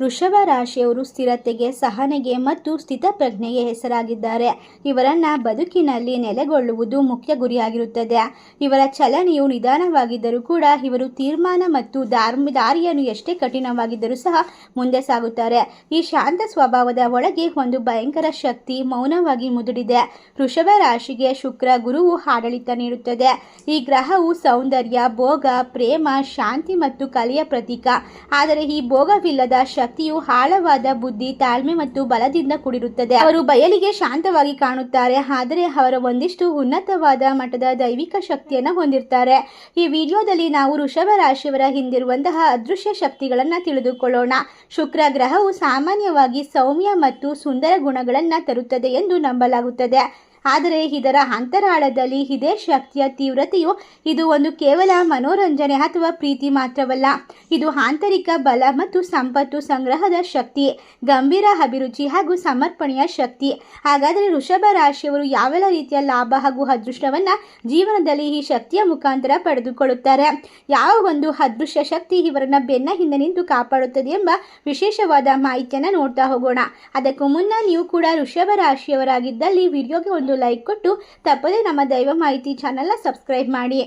ವೃಷಭ ರಾಶಿಯವರು ಸ್ಥಿರತೆಗೆ, ಸಹನೆಗೆ ಮತ್ತು ಸ್ಥಿತಪ್ರಜ್ಞೆಗೆ ಹೆಸರಾಗಿದ್ದಾರೆ. ಇವರನ್ನ ಬದುಕಿನಲ್ಲಿ ನೆಲೆಗೊಳ್ಳುವುದು ಮುಖ್ಯ ಗುರಿಯಾಗಿರುತ್ತದೆ. ಇವರ ಚಲನೆಯು ನಿಧಾನವಾಗಿದ್ದರೂ ಕೂಡ ಇವರು ತೀರ್ಮಾನ ಮತ್ತು ಧಾರ್ಮ ದಾರಿಯನ್ನು ಎಷ್ಟೇ ಕಠಿಣವಾಗಿದ್ದರೂ ಸಹ ಮುಂದೆ ಸಾಗುತ್ತಾರೆ. ಈ ಶಾಂತ ಸ್ವಭಾವದ ಒಳಗೆ ಒಂದು ಭಯಂಕರ ಶಕ್ತಿ ಮೌನವಾಗಿ ಮುದುಡಿದೆ. ವೃಷಭ ರಾಶಿಗೆ ಶುಕ್ರ ಗುರುವು ಆಡಳಿತ ನೀಡುತ್ತದೆ. ಈ ಗ್ರಹವು ಸೌಂದರ್ಯ, ಭೋಗ, ಪ್ರೇಮ, ಶಾಂತಿ ಮತ್ತು ಕಲೆಯ ಪ್ರತೀಕ. ಆದರೆ ಈ ಭೋಗವಿಲ್ಲದ ಶಕ್ತಿಯು ಆಳವಾದ ಬುದ್ಧಿ, ತಾಳ್ಮೆ ಮತ್ತು ಬಲದಿಂದ ಕೂಡಿರುತ್ತದೆ. ಅವರು ಬಯಲಿಗೆ ಶಾಂತವಾಗಿ ಕಾಣುತ್ತಾರೆ, ಆದರೆ ಅವರ ಒಂದಿಷ್ಟು ಉನ್ನತವಾದ ಮಟ್ಟದ ದೈವಿಕ ಶಕ್ತಿಯನ್ನು ಹೊಂದಿರ್ತಾರೆ ಈ ವಿಡಿಯೋದಲ್ಲಿ ನಾವು ಋಷಭ ರಾಶಿಯವರ ಹಿಂದಿರುವಂತಹ ಅದೃಶ್ಯ ಶಕ್ತಿಗಳನ್ನು ತಿಳಿದುಕೊಳ್ಳೋಣ. ಶುಕ್ರ ಗ್ರಹವು ಸಾಮಾನ್ಯವಾಗಿ ಸೌಮ್ಯ ಮತ್ತು ಸುಂದರ ಗುಣಗಳನ್ನು ತರುತ್ತದೆ ಎಂದು ನಂಬಲಾಗುತ್ತದೆ. ಆದರೆ ಇದರ ಅಂತರಾಳದಲ್ಲಿ ಇದೇ ಶಕ್ತಿಯ ತೀವ್ರತೆಯು ಇದು ಒಂದು ಕೇವಲ ಮನೋರಂಜನೆ ಅಥವಾ ಪ್ರೀತಿ ಮಾತ್ರವಲ್ಲ. ಇದು ಆಂತರಿಕ ಬಲ ಮತ್ತು ಸಂಪತ್ತು ಸಂಗ್ರಹದ ಶಕ್ತಿ, ಗಂಭೀರ ಅಭಿರುಚಿ ಹಾಗೂ ಸಮರ್ಪಣೆಯ ಶಕ್ತಿ. ಹಾಗಾದರೆ ವೃಷಭ ರಾಶಿಯವರು ಯಾವೆಲ್ಲ ರೀತಿಯ ಲಾಭ ಹಾಗೂ ಅದೃಷ್ಟವನ್ನು ಜೀವನದಲ್ಲಿ ಈ ಶಕ್ತಿಯ ಮುಖಾಂತರ ಪಡೆದುಕೊಳ್ಳುತ್ತಾರೆ? ಯಾವ ಒಂದು ಅದೃಶ್ಯ ಶಕ್ತಿ ಇವರನ್ನ ಬೆನ್ನ ಹಿಂದೆ ನಿಂತು ಕಾಪಾಡುತ್ತದೆ ಎಂಬ ವಿಶೇಷವಾದ ಮಾಹಿತಿಯನ್ನು ನೋಡ್ತಾ ಹೋಗೋಣ. ಅದಕ್ಕೂ ಮುನ್ನ ನೀವು ಕೂಡ ವೃಷಭ ರಾಶಿಯವರಾಗಿದ್ದಲ್ಲಿ ವಿಡಿಯೋಗೆ ಒಂದು ಲೈಕ್ ಕೊಟ್ಟು ತಪ್ಪದೇ ನಮ್ಮ ದೈವ ಮಾಹಿತಿ ಚಾನಲ್ನ ಸಬ್ಸ್ಕ್ರೈಬ್ ಮಾಡಿ.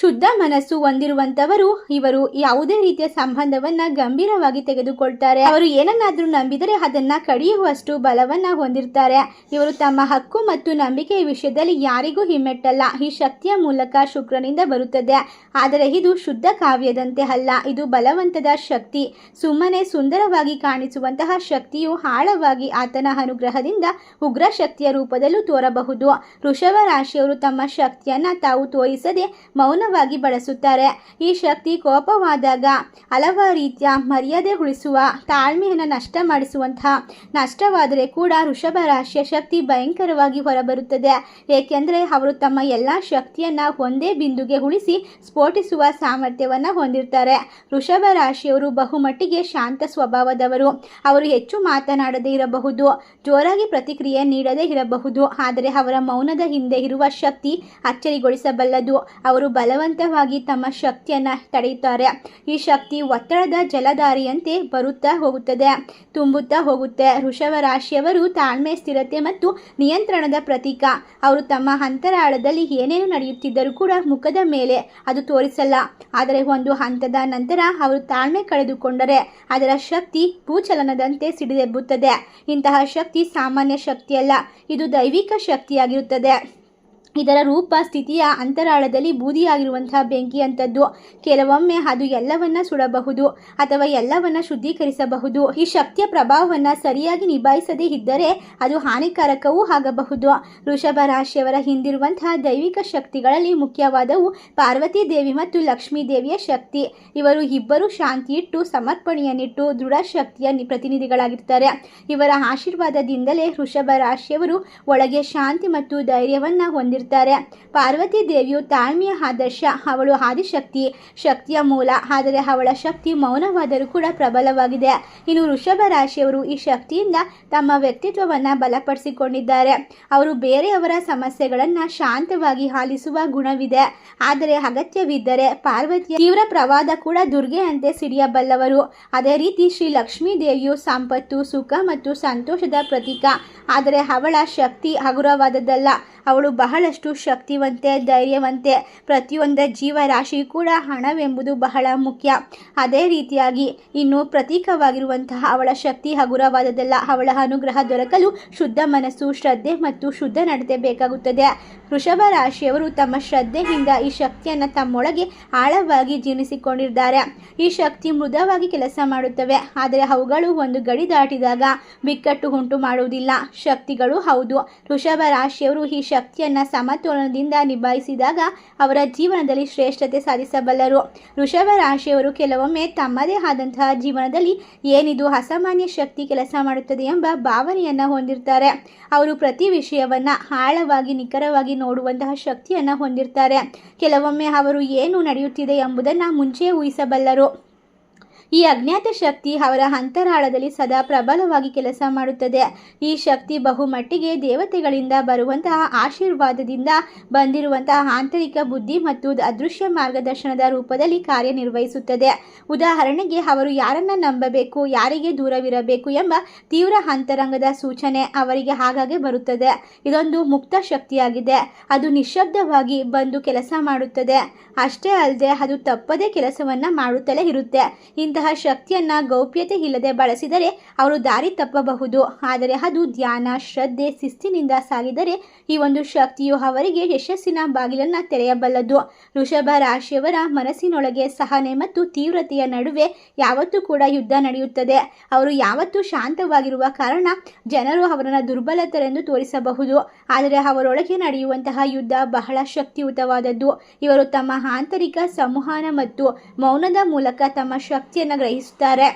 ಶುದ್ಧ ಮನಸ್ಸು ಹೊಂದಿರುವಂತವರು ಇವರು ಯಾವುದೇ ರೀತಿಯ ಸಂಬಂಧವನ್ನ ಗಂಭೀರವಾಗಿ ತೆಗೆದುಕೊಳ್ತಾರೆ. ಅವರು ಏನನ್ನಾದ್ರೂ ನಂಬಿದರೆ ಅದನ್ನ ಕಡಿಯುವಷ್ಟು ಬಲವನ್ನ ಹೊಂದಿರ್ತಾರೆ. ಇವರು ತಮ್ಮ ಹಕ್ಕು ಮತ್ತು ನಂಬಿಕೆಯ ವಿಷಯದಲ್ಲಿ ಯಾರಿಗೂ ಹಿಮ್ಮೆಟ್ಟಲ್ಲ. ಈ ಶಕ್ತಿಯ ಮೂಲಕ ಶುಕ್ರನಿಂದ ಬರುತ್ತದೆ. ಆದರೆ ಇದು ಶುದ್ಧ ಕಾವ್ಯದಂತೆ ಅಲ್ಲ. ಇದು ಬಲವಂತದ ಶಕ್ತಿ. ಸುಮ್ಮನೆ ಸುಂದರವಾಗಿ ಕಾಣಿಸುವಂತಹ ಶಕ್ತಿಯು ಆಳವಾಗಿ ಆತನ ಅನುಗ್ರಹದಿಂದ ಉಗ್ರ ಶಕ್ತಿಯ ರೂಪದಲ್ಲೂ ತೋರಬಹುದು. ವೃಷಭ ರಾಶಿಯವರು ತಮ್ಮ ಶಕ್ತಿಯನ್ನ ತಾವು ತೋರಿಸದೆ ಮೌನವಾಗಿ ಬಳಸುತ್ತಾರೆ. ಈ ಶಕ್ತಿ ಕೋಪವಾದಾಗ ಹಲವಾರು ರೀತಿಯ ಮರ್ಯಾದೆ ಉಳಿಸುವ, ತಾಳ್ಮೆಯನ್ನು ನಷ್ಟ ಮಾಡಿಸುವಂತಹ, ನಷ್ಟವಾದರೆ ಕೂಡ ವೃಷಭ ರಾಶಿಯ ಶಕ್ತಿ ಭಯಂಕರವಾಗಿ ಹೊರಬರುತ್ತದೆ. ಏಕೆಂದರೆ ಅವರು ತಮ್ಮ ಎಲ್ಲ ಶಕ್ತಿಯನ್ನು ಒಂದೇ ಬಿಂದುಗೆ ಉಳಿಸಿ ಸ್ಫೋಟಿಸುವ ಸಾಮರ್ಥ್ಯವನ್ನು ಹೊಂದಿರ್ತಾರೆ. ಋಷಭ ರಾಶಿಯವರು ಬಹುಮಟ್ಟಿಗೆ ಶಾಂತ ಸ್ವಭಾವದವರು. ಅವರು ಹೆಚ್ಚು ಮಾತನಾಡದೇ ಇರಬಹುದು, ಜೋರಾಗಿ ಪ್ರತಿಕ್ರಿಯೆ ನೀಡದೇ ಇರಬಹುದು. ಆದರೆ ಅವರ ಮೌನದ ಹಿಂದೆ ಇರುವ ಶಕ್ತಿ ಅಚ್ಚರಿಗೊಳಿಸಬಲ್ಲದು. ಅವರು ಬಲವಂತವಾಗಿ ತಮ್ಮ ಶಕ್ತಿಯನ್ನು ತಡೆಯುತ್ತಾರೆ. ಈ ಶಕ್ತಿ ಒತ್ತಡದ ಜಲಧಾರಿಯಂತೆ ಬರುತ್ತಾ ಹೋಗುತ್ತದೆ. ತುಂಬುತ್ತಾ ಹೋಗುತ್ತೆ. ವೃಷಭ ರಾಶಿಯವರು ತಾಳ್ಮೆ, ಸ್ಥಿರತೆ ಮತ್ತು ನಿಯಂತ್ರಣದ ಪ್ರತೀಕ. ಅವರು ತಮ್ಮ ಅಂತರಾಳದಲ್ಲಿ ಏನೇನು ನಡೆಯುತ್ತಿದ್ದರೂ ಕೂಡ ಮುಖದ ಮೇಲೆ ಅದು ತೋರಿಸಲ್ಲ. ಆದರೆ ಒಂದು ಹಂತದ ನಂತರ ಅವರು ತಾಳ್ಮೆ ಕಳೆದುಕೊಂಡರೆ ಅದರ ಶಕ್ತಿ ಭೂಚಲನದಂತೆ ಸಿಡಿದೆಬ್ಬುತ್ತದೆ. ಇಂತಹ ಶಕ್ತಿ ಸಾಮಾನ್ಯ ಶಕ್ತಿಯಲ್ಲ. ಇದು ದೈವಿಕ ಶಕ್ತಿಯಾಗಿರುತ್ತದೆ. ಇದರ ರೂಪ, ಸ್ಥಿತಿಯ ಅಂತರಾಳದಲ್ಲಿ ಬೂದಿಯಾಗಿರುವಂತಹ ಬೆಂಕಿಯಂಥದ್ದು. ಕೆಲವೊಮ್ಮೆ ಅದು ಎಲ್ಲವನ್ನ ಸುಡಬಹುದು ಅಥವಾ ಎಲ್ಲವನ್ನ ಶುದ್ಧೀಕರಿಸಬಹುದು. ಈ ಶಕ್ತಿಯ ಪ್ರಭಾವವನ್ನು ಸರಿಯಾಗಿ ನಿಭಾಯಿಸದೇ ಇದ್ದರೆ ಅದು ಹಾನಿಕಾರಕವೂ ಆಗಬಹುದು. ವೃಷಭ ರಾಶಿಯವರ ಹಿಂದಿರುವಂತಹ ದೈವಿಕ ಶಕ್ತಿಗಳಲ್ಲಿ ಮುಖ್ಯವಾದವು ಪಾರ್ವತಿ ದೇವಿ ಮತ್ತು ಲಕ್ಷ್ಮೀ ದೇವಿಯ ಶಕ್ತಿ. ಇವರು ಇಬ್ಬರು ಶಾಂತಿಯಿಟ್ಟು, ಸಮರ್ಪಣೆಯನ್ನಿಟ್ಟು, ದೃಢ ಶಕ್ತಿಯ ಪ್ರತಿನಿಧಿಗಳಾಗಿರ್ತಾರೆ. ಇವರ ಆಶೀರ್ವಾದದಿಂದಲೇ ಋಷಭ ರಾಶಿಯವರು ಒಳಗೆ ಶಾಂತಿ ಮತ್ತು ಧೈರ್ಯವನ್ನು ಹೊಂದಿರ್ತಾರೆ. ಪಾರ್ವತಿ ದೇವಿಯು ತಾಳ್ಮೆಯ ಆದರ್ಶ, ಅವಳು ಆದಿಶಕ್ತಿ, ಶಕ್ತಿಯ ಮೂಲ, ಆದರೆ ಅವಳ ಶಕ್ತಿ ಮೌನವಾದರೂ ಕೂಡ ಪ್ರಬಲವಾಗಿದೆ. ಇನ್ನು ವೃಷಭ ರಾಶಿಯವರು ಈ ಶಕ್ತಿಯಿಂದ ತಮ್ಮ ವ್ಯಕ್ತಿತ್ವವನ್ನು ಬಲಪಡಿಸಿಕೊಂಡಿದ್ದಾರೆ. ಅವರು ಬೇರೆಯವರ ಸಮಸ್ಯೆಗಳನ್ನು ಶಾಂತವಾಗಿ ಆಲಿಸುವ ಗುಣವಿದೆ. ಆದರೆ ಅಗತ್ಯವಿದ್ದರೆ ಪಾರ್ವತಿಯ ತೀವ್ರ ಪ್ರವಾದ ಕೂಡ ದುರ್ಗೆಯಂತೆ ಸಿಡಿಯಬಲ್ಲವರು. ಅದೇ ರೀತಿ ಶ್ರೀ ಲಕ್ಷ್ಮೀ ದೇವಿಯು ಸಂಪತ್ತು, ಸುಖ ಮತ್ತು ಸಂತೋಷದ ಪ್ರತೀಕ. ಆದರೆ ಅವಳ ಶಕ್ತಿ ಹಗುರವಾದದ್ದಲ್ಲ. ಅವಳು ಶಕ್ತಿವಂತೆ, ಧೈರ್ಯವಂತೆ ಪ್ರತಿಯೊಂದ ಜೀವರಾಶಿ ಕೂಡ ಹಣವೆಂಬುದು ಬಹಳ ಮುಖ್ಯ. ಅದೇ ರೀತಿಯಾಗಿ ಇನ್ನು ಪ್ರತೀಕವಾಗಿರುವಂತಹ ಅವಳ ಶಕ್ತಿ ಹಗುರವಾದದಲ್ಲ ಅವಳ ಅನುಗ್ರಹ ದೊರಕಲು ಶುದ್ಧ ಮನಸ್ಸು, ಶ್ರದ್ಧೆ ಮತ್ತು ಶುದ್ಧ ನಡತೆ ಬೇಕಾಗುತ್ತದೆ. ವೃಷಭ ರಾಶಿಯವರು ತಮ್ಮ ಶ್ರದ್ಧೆಯಿಂದ ಈ ಶಕ್ತಿಯನ್ನು ತಮ್ಮೊಳಗೆ ಆಳವಾಗಿ ಜೀರ್ಣಿಸಿಕೊಂಡಿದ್ದಾರೆ. ಈ ಶಕ್ತಿ ಮೃದುವಾಗಿ ಕೆಲಸ ಮಾಡುತ್ತವೆ. ಆದರೆ ಅವುಗಳು ಒಂದು ಗಡಿ ದಾಟಿದಾಗ ಬಿಕ್ಕಟ್ಟು ಉಂಟು ಮಾಡುವುದಿಲ್ಲ. ಶಕ್ತಿಗಳು ಹೌದು. ವೃಷಭ ರಾಶಿಯವರು ಈ ಶಕ್ತಿಯನ್ನು ಸಮತೋಲನದಿಂದ ನಿಭಾಯಿಸಿದಾಗ ಅವರ ಜೀವನದಲ್ಲಿ ಶ್ರೇಷ್ಠತೆ ಸಾಧಿಸಬಲ್ಲರು. ವೃಷಭ ರಾಶಿಯವರು ಕೆಲವೊಮ್ಮೆ ತಮ್ಮದೇ ಆದಂತಹ ಜೀವನದಲ್ಲಿ ಏನಿದು ಅಸಾಮಾನ್ಯ ಶಕ್ತಿ ಕೆಲಸ ಮಾಡುತ್ತದೆ ಎಂಬ ಭಾವನೆಯನ್ನು ಹೊಂದಿರ್ತಾರೆ. ಅವರು ಪ್ರತಿ ವಿಷಯವನ್ನು ಆಳವಾಗಿ, ನಿಖರವಾಗಿ ನೋಡುವಂತಹ ಶಕ್ತಿಯನ್ನು ಹೊಂದಿರ್ತಾರೆ. ಕೆಲವೊಮ್ಮೆ ಅವರು ಏನು ನಡೆಯುತ್ತಿದೆ ಎಂಬುದನ್ನು ಮುಂಚೆ ಊಹಿಸಬಲ್ಲರು. ಈ ಅಜ್ಞಾತ ಶಕ್ತಿ ಅವರ ಅಂತರಾಳದಲ್ಲಿ ಸದಾ ಪ್ರಬಲವಾಗಿ ಕೆಲಸ ಮಾಡುತ್ತದೆ. ಈ ಶಕ್ತಿ ಬಹುಮಟ್ಟಿಗೆ ದೇವತೆಗಳಿಂದ ಬರುವಂತಹ ಆಶೀರ್ವಾದದಿಂದ ಬಂದಿರುವಂತಹ ಆಂತರಿಕ ಬುದ್ಧಿ ಮತ್ತು ಅದೃಶ್ಯ ಮಾರ್ಗದರ್ಶನದ ರೂಪದಲ್ಲಿ ಕಾರ್ಯನಿರ್ವಹಿಸುತ್ತದೆ. ಉದಾಹರಣೆಗೆ, ಅವರು ಯಾರನ್ನ ನಂಬಬೇಕು, ಯಾರಿಗೆ ದೂರವಿರಬೇಕು ಎಂಬ ತೀವ್ರ ಅಂತರಂಗದ ಸೂಚನೆ ಅವರಿಗೆ ಹಾಗಾಗಿ ಬರುತ್ತದೆ. ಇದೊಂದು ಮುಕ್ತ ಶಕ್ತಿಯಾಗಿದೆ. ಅದು ನಿಶಬ್ದವಾಗಿ ಬಂದು ಕೆಲಸ ಮಾಡುತ್ತದೆ. ಅಷ್ಟೇ ಅಲ್ಲದೆ ಅದು ತಪ್ಪದೇ ಕೆಲಸವನ್ನ ಮಾಡುತ್ತಲೇ ಇರುತ್ತೆ. ಇಂತಹ ಶಕ್ತಿಯನ್ನ ಗೌಪ್ಯತೆ ಇಲ್ಲದೆ ಬಳಸಿದರೆ ಅವರು ದಾರಿ ತಪ್ಪಬಹುದು. ಆದರೆ ಅದು ಧ್ಯಾನ, ಶ್ರದ್ಧೆ, ಶಿಸ್ತಿನಿಂದ ಸಾಗಿದರೆ ಈ ಒಂದು ಶಕ್ತಿಯು ಅವರಿಗೆ ಯಶಸ್ಸಿನ ಬಾಗಿಲನ್ನ ತೆರೆಯಬಲ್ಲದು. ವೃಷಭ ರಾಶಿಯವರ ಮನಸ್ಸಿನೊಳಗೆ ಸಹನೆ ಮತ್ತು ತೀವ್ರತೆಯ ನಡುವೆ ಯಾವತ್ತೂ ಕೂಡ ಯುದ್ಧ ನಡೆಯುತ್ತದೆ. ಅವರು ಯಾವತ್ತೂ ಶಾಂತವಾಗಿರುವ ಕಾರಣ ಜನರು ಅವರನ್ನು ದುರ್ಬಲತರೆಂದು ತೋರಿಸಬಹುದು. ಆದರೆ ಅವರೊಳಗೆ ನಡೆಯುವಂತಹ ಯುದ್ಧ ಬಹಳ ಶಕ್ತಿಯುತವಾದದ್ದು. ಇವರು ತಮ್ಮ ಆಂತರಿಕ ಸಂವಹನ ಮತ್ತು ಮೌನದ ಮೂಲಕ ತಮ್ಮ ಶಕ್ತಿಯನ್ನು ಗ್ರಹಿಸುತ್ತಾರೆ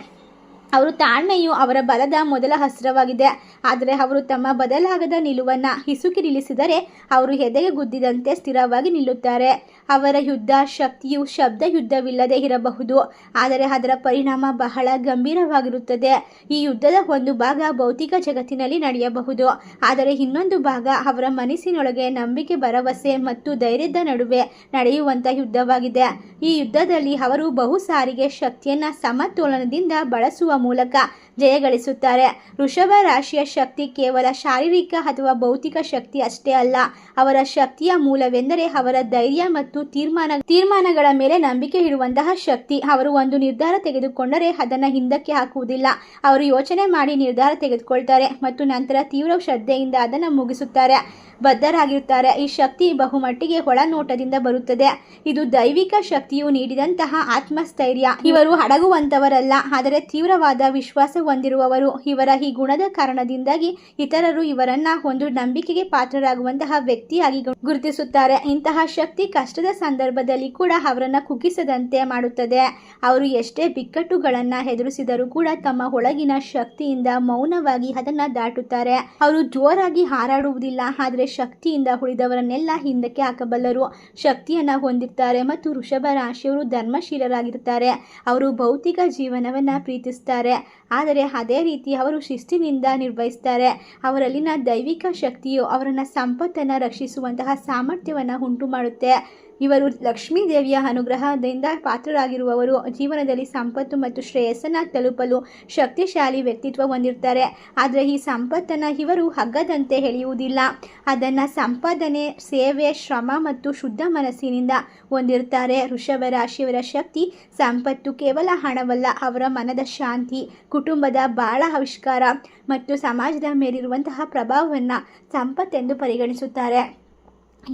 ಅವರು ತಾಳ್ಮೆಯು ಅವರ ಬಲದ ಮೊದಲ ಅಸ್ತ್ರವಾಗಿದೆ ಆದರೆ ಅವರು ತಮ್ಮ ಬದಲಾಗದ ನಿಲುವನ್ನು ಹಿಸುಕಿ ನಿಲ್ಲಿಸಿದರೆ ಅವರು ಎದೆಗೆ ಗುದ್ದಿದಂತೆ ಸ್ಥಿರವಾಗಿ ನಿಲ್ಲುತ್ತಾರೆ. ಅವರ ಯುದ್ಧ ಶಕ್ತಿಯು ಶಬ್ದ ಯುದ್ಧವಿಲ್ಲದೆ ಇರಬಹುದು. ಆದರೆ ಅದರ ಪರಿಣಾಮ ಬಹಳ ಗಂಭೀರವಾಗಿರುತ್ತದೆ. ಈ ಯುದ್ಧದ ಒಂದು ಭಾಗ ಭೌತಿಕ ಜಗತ್ತಿನಲ್ಲಿ ನಡೆಯಬಹುದು. ಆದರೆ ಇನ್ನೊಂದು ಭಾಗ ಅವರ ಮನಸ್ಸಿನೊಳಗೆ ನಂಬಿಕೆ, ಭರವಸೆ ಮತ್ತು ಧೈರ್ಯದ ನಡುವೆ ನಡೆಯುವಂಥ ಯುದ್ಧವಾಗಿದೆ. ಈ ಯುದ್ಧದಲ್ಲಿ ಅವರು ಬಹು ಸಾರಿಗೆ ಶಕ್ತಿಯನ್ನು ಸಮತೋಲನದಿಂದ ಬಳಸುವ ಮೂಲಕ ಜಯಗಳಿಸುತ್ತಾರೆ. ವೃಷಭ ರಾಶಿಯ ಶಕ್ತಿ ಕೇವಲ ಶಾರೀರಿಕ ಅಥವಾ ಭೌತಿಕ ಶಕ್ತಿ ಅಷ್ಟೇ ಅಲ್ಲ, ಅವರ ಶಕ್ತಿಯ ಮೂಲವೆಂದರೆ ಅವರ ಧೈರ್ಯ ಮತ್ತು ತೀರ್ಮಾನ, ತೀರ್ಮಾನಗಳ ಮೇಲೆ ನಂಬಿಕೆ ಇಡುವಂತಹ ಶಕ್ತಿ. ಅವರು ಒಂದು ನಿರ್ಧಾರ ತೆಗೆದುಕೊಂಡರೆ ಅದನ್ನು ಹಿಂದಕ್ಕೆ ಹಾಕುವುದಿಲ್ಲ. ಅವರು ಯೋಚನೆ ಮಾಡಿ ನಿರ್ಧಾರ ತೆಗೆದುಕೊಳ್ತಾರೆ ಮತ್ತು ನಂತರ ತೀವ್ರ ಶ್ರದ್ಧೆಯಿಂದ ಅದನ್ನು ಮುಗಿಸುತ್ತಾರೆ. ಬದ್ಧರಾಗಿರುತ್ತಾರೆ. ಈ ಶಕ್ತಿ ಬಹುಮಟ್ಟಿಗೆ ಒಳನೋಟದಿಂದ ಬರುತ್ತದೆ. ಇದು ದೈವಿಕ ಶಕ್ತಿಯು ನೀಡಿದಂತಹ ಆತ್ಮಸ್ಥೈರ್ಯ. ಇವರು ಅಡಗುವಂತವರಲ್ಲ ಆದರೆ ತೀವ್ರವಾದ ವಿಶ್ವಾಸ ಹೊಂದಿರುವವರು ಇವರ ಈ ಗುಣದ ಕಾರಣದಿಂದಾಗಿ ಇತರರು ಇವರನ್ನ ಒಂದು ನಂಬಿಕೆಗೆ ಪಾತ್ರರಾಗುವಂತಹ ವ್ಯಕ್ತಿಯಾಗಿ ಗುರುತಿಸುತ್ತಾರೆ. ಇಂತಹ ಶಕ್ತಿ ಕಷ್ಟದ ಸಂದರ್ಭದಲ್ಲಿ ಕೂಡ ಅವರನ್ನ ಕುಗ್ಗಿಸದಂತೆ ಮಾಡುತ್ತದೆ. ಅವರು ಎಷ್ಟೇ ಬಿಕ್ಕಟ್ಟುಗಳನ್ನ ಎದುರಿಸಿದರೂ ಕೂಡ ತಮ್ಮ ಒಳಗಿನ ಶಕ್ತಿಯಿಂದ ಮೌನವಾಗಿ ಅದನ್ನ ದಾಟುತ್ತಾರೆ. ಅವರು ಜೋರಾಗಿ ಹಾರಾಡುವುದಿಲ್ಲ, ಆದರೆ ಶಕ್ತಿಯಿಂದ ಉಳಿದವರನ್ನೆಲ್ಲ ಹಿಂದಕ್ಕೆ ಹಾಕಬಲ್ಲರು. ಶಕ್ತಿಯನ್ನ ಹೊಂದಿರ್ತಾರೆ ಮತ್ತು ವೃಷಭ ರಾಶಿಯವರು ಧರ್ಮಶೀಲರಾಗಿರುತ್ತಾರೆ ಅವರು ಭೌತಿಕ ಜೀವನವನ್ನ ಪ್ರೀತಿಸ್ತಾರೆ. ಆದರೆ ಅದೇ ರೀತಿ ಅವರು ಶಿಸ್ತಿನಿಂದ ನಿರ್ವಹಿಸ್ತಾರೆ. ಅವರಲ್ಲಿನ ದೈವಿಕ ಶಕ್ತಿಯು ಅವರನ್ನ ಸಂಪತ್ತನ್ನು ರಕ್ಷಿಸುವಂತಹ ಸಾಮರ್ಥ್ಯವನ್ನು ಉಂಟು ಮಾಡುತ್ತೆ ಇವರು ಲಕ್ಷ್ಮೀ ದೇವಿಯ ಅನುಗ್ರಹದಿಂದ ಪಾತ್ರರಾಗಿರುವವರು. ಜೀವನದಲ್ಲಿ ಸಂಪತ್ತು ಮತ್ತು ಶ್ರೇಯಸ್ಸನ್ನು ತಲುಪಲು ಶಕ್ತಿಶಾಲಿ ವ್ಯಕ್ತಿತ್ವ ಹೊಂದಿರ್ತಾರೆ. ಆದರೆ ಈ ಸಂಪತ್ತನ್ನು ಇವರು ಹಗ್ಗದಂತೆ ಎಳೆಯುವುದಿಲ್ಲ. ಅದನ್ನು ಸಂಪಾದನೆ, ಸೇವೆ, ಶ್ರಮ ಮತ್ತು ಶುದ್ಧ ಮನಸ್ಸಿನಿಂದ ಹೊಂದಿರ್ತಾರೆ. ವೃಷಭ ರಾಶಿಯವರ ಶಕ್ತಿ ಸಂಪತ್ತು ಕೇವಲ ಹಣವಲ್ಲ, ಅವರ ಮನದ ಶಾಂತಿ, ಕುಟುಂಬದ ಬಾಳ ಆವಿಷ್ಕಾರ ಮತ್ತು ಸಮಾಜದ ಮೇಲಿರುವಂತಹ ಪ್ರಭಾವವನ್ನು ಸಂಪತ್ತೆಂದು ಪರಿಗಣಿಸುತ್ತಾರೆ.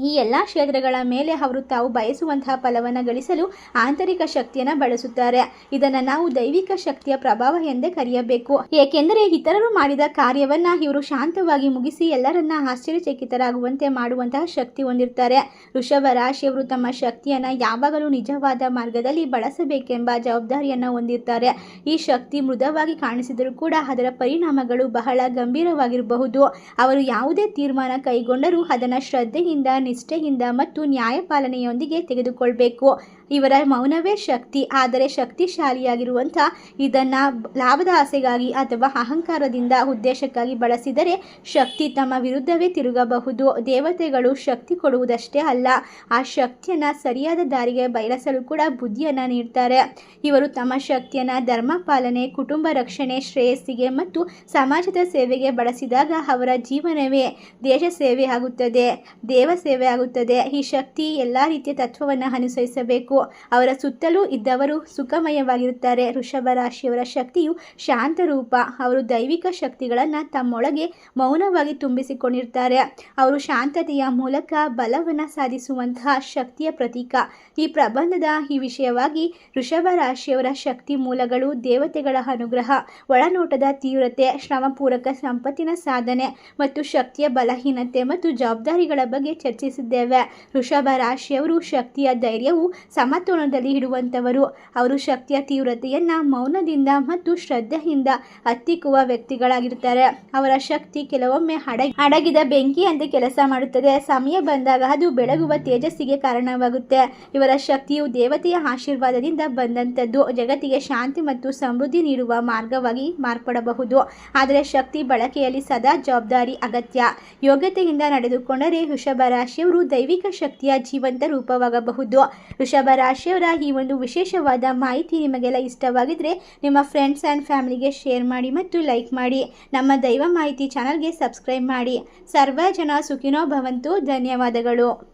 ಈ ಎಲ್ಲ ಕ್ಷೇತ್ರಗಳ ಮೇಲೆ ಅವರು ತಾವು ಬಯಸುವಂತಹ ಫಲವನ್ನು ಗಳಿಸಲು ಆಂತರಿಕ ಶಕ್ತಿಯನ್ನು ಬಳಸುತ್ತಾರೆ. ಇದನ್ನು ನಾವು ದೈವಿಕ ಶಕ್ತಿಯ ಪ್ರಭಾವ ಎಂದೇ ಕರೆಯಬೇಕು. ಏಕೆಂದರೆ ಇತರರು ಮಾಡಿದ ಕಾರ್ಯವನ್ನ ಇವರು ಶಾಂತವಾಗಿ ಮುಗಿಸಿ ಎಲ್ಲರನ್ನ ಆಶ್ಚರ್ಯಚಕಿತರಾಗುವಂತೆ ಮಾಡುವಂತಹ ಶಕ್ತಿ ಹೊಂದಿರ್ತಾರೆ. ಋಷಭ ರಾಶಿಯವರು ತಮ್ಮ ಶಕ್ತಿಯನ್ನು ಯಾವಾಗಲೂ ನಿಜವಾದ ಮಾರ್ಗದಲ್ಲಿ ಬಳಸಬೇಕೆಂಬ ಜವಾಬ್ದಾರಿಯನ್ನು ಹೊಂದಿರ್ತಾರೆ. ಈ ಶಕ್ತಿ ಮೃದುವಾಗಿ ಕಾಣಿಸಿದರೂ ಕೂಡ ಅದರ ಪರಿಣಾಮಗಳು ಬಹಳ ಗಂಭೀರವಾಗಿರಬಹುದು. ಅವರು ಯಾವುದೇ ತೀರ್ಮಾನ ಕೈಗೊಂಡರೂ ಅದನ್ನು ಶ್ರದ್ಧೆಯಿಂದ ನಿಷ್ಠೆಯಿಂದ ಮತ್ತು ನ್ಯಾಯಪಾಲನೆಯೊಂದಿಗೆ ತೆಗೆದುಕೊಳ್ಬೇಕು. ಇವರ ಮೌನವೇ ಶಕ್ತಿ, ಆದರೆ ಶಕ್ತಿಶಾಲಿಯಾಗಿರುವಂಥ ಇದನ್ನು ಲಾಭದ ಆಸೆಗಾಗಿ ಅಥವಾ ಅಹಂಕಾರದಿಂದ ಉದ್ದೇಶಕ್ಕಾಗಿ ಬಳಸಿದರೆ ಶಕ್ತಿ ತಮ್ಮ ವಿರುದ್ಧವೇ ತಿರುಗಬಹುದು. ದೇವತೆಗಳು ಶಕ್ತಿ ಕೊಡುವುದಷ್ಟೇ ಅಲ್ಲ, ಆ ಶಕ್ತಿಯನ್ನು ಸರಿಯಾದ ದಾರಿಗೆ ಬಯಲಿಸಲು ಕೂಡ ಬುದ್ಧಿಯನ್ನು ನೀಡ್ತಾರೆ. ಇವರು ತಮ್ಮ ಶಕ್ತಿಯನ್ನು ಧರ್ಮ ಪಾಲನೆ, ಕುಟುಂಬ ರಕ್ಷಣೆ, ಶ್ರೇಯಸ್ಸಿಗೆ ಮತ್ತು ಸಮಾಜದ ಸೇವೆಗೆ ಬಳಸಿದಾಗ ಅವರ ಜೀವನವೇ ದೇಶ ಸೇವೆ ಆಗುತ್ತದೆ, ದೇವ ಸೇವೆ ಆಗುತ್ತದೆ. ಈ ಶಕ್ತಿ ಎಲ್ಲ ರೀತಿಯ ತತ್ವವನ್ನು ಅನುಸರಿಸಬೇಕು. ಅವರ ಸುತ್ತಲೂ ಇದ್ದವರು ಸುಖಮಯವಾಗಿರುತ್ತಾರೆ. ವೃಷಭ ರಾಶಿಯವರ ಶಕ್ತಿಯು ಶಾಂತ ರೂಪ. ಅವರು ದೈವಿಕ ಶಕ್ತಿಗಳನ್ನು ತಮ್ಮೊಳಗೆ ಮೌನವಾಗಿ ತುಂಬಿಸಿಕೊಂಡಿರ್ತಾರೆ. ಅವರು ಶಾಂತತೆಯ ಮೂಲಕ ಬಲವನ್ನು ಸಾಧಿಸುವಂತಹ ಶಕ್ತಿಯ ಪ್ರತೀಕ. ಈ ಪ್ರಬಂಧದ ಈ ವಿಷಯವಾಗಿ ವೃಷಭ ರಾಶಿಯವರ ಶಕ್ತಿ ಮೂಲಗಳು ದೇವತೆಗಳ ಅನುಗ್ರಹ, ಒಳನೋಟದ ತೀವ್ರತೆ, ಶ್ರಮಪೂರಕ ಸಂಪತ್ತಿನ ಸಾಧನೆ ಮತ್ತು ಶಕ್ತಿಯ ಬಲಹೀನತೆ ಮತ್ತು ಜವಾಬ್ದಾರಿಗಳ ಬಗ್ಗೆ ಚರ್ಚಿಸಿದ್ದೇವೆ. ವೃಷಭ ರಾಶಿಯವರು ಶಕ್ತಿಯ ಧೈರ್ಯವು ಸಮತೋಲನದಲ್ಲಿ ಇಡುವಂಥವರು ಅವರು ಶಕ್ತಿಯ ತೀವ್ರತೆಯನ್ನು, ಮೌನದಿಂದ ಮತ್ತು ಶ್ರದ್ಧೆಯಿಂದ ಹತ್ತಿಕ್ಕುವ ವ್ಯಕ್ತಿಗಳಾಗಿರ್ತಾರೆ ಅವರ ಶಕ್ತಿ ಕೆಲವೊಮ್ಮೆ ಅಡಗಿ ಅಡಗಿದ ಬೆಂಕಿಯಂತೆ ಕೆಲಸ ಮಾಡುತ್ತದೆ. ಸಮಯ ಬಂದಾಗ ಅದು ಬೆಳಗುವ ತೇಜಸ್ಸಿಗೆ ಕಾರಣವಾಗುತ್ತೆ. ಇವರ ಶಕ್ತಿಯು ದೇವತೆಯ ಆಶೀರ್ವಾದದಿಂದ ಬಂದಂಥದ್ದು ಜಗತ್ತಿಗೆ ಶಾಂತಿ ಮತ್ತು ಸಮೃದ್ಧಿ ನೀಡುವ ಮಾರ್ಗವಾಗಿ ಮಾರ್ಪಡಬಹುದು. ಆದರೆ ಶಕ್ತಿ ಬಳಕೆಯಲ್ಲಿ ಸದಾ ಜವಾಬ್ದಾರಿ ಅಗತ್ಯ. ಯೋಗ್ಯತೆಯಿಂದ ನಡೆದುಕೊಂಡರೆ ವೃಷಭ ರಾಶಿಯವರು ದೈವಿಕ ಶಕ್ತಿಯ ಜೀವಂತ ರೂಪವಾಗಬಹುದು. ವೃಷಭ ರಾಶಿಯವರ ಈ ಒಂದು ವಿಶೇಷವಾದ ಮಾಹಿತಿ ನಿಮಗೆಲ್ಲ ಇಷ್ಟವಾಗಿದ್ರೆ ನಿಮ್ಮ ಫ್ರೆಂಡ್ಸ್ ಆ್ಯಂಡ್ ಫ್ಯಾಮಿಲಿಗೆ ಶೇರ್ ಮಾಡಿ ಮತ್ತು ಲೈಕ್ ಮಾಡಿ. ನಮ್ಮ ದೈವ ಮಾಹಿತಿ ಚಾನಲ್ಗೆ ಸಬ್ಸ್ಕ್ರೈಬ್ ಮಾಡಿ. ಸರ್ವ ಜನ ಸುಖಿನೋ ಭವಂತು. ಧನ್ಯವಾದಗಳು.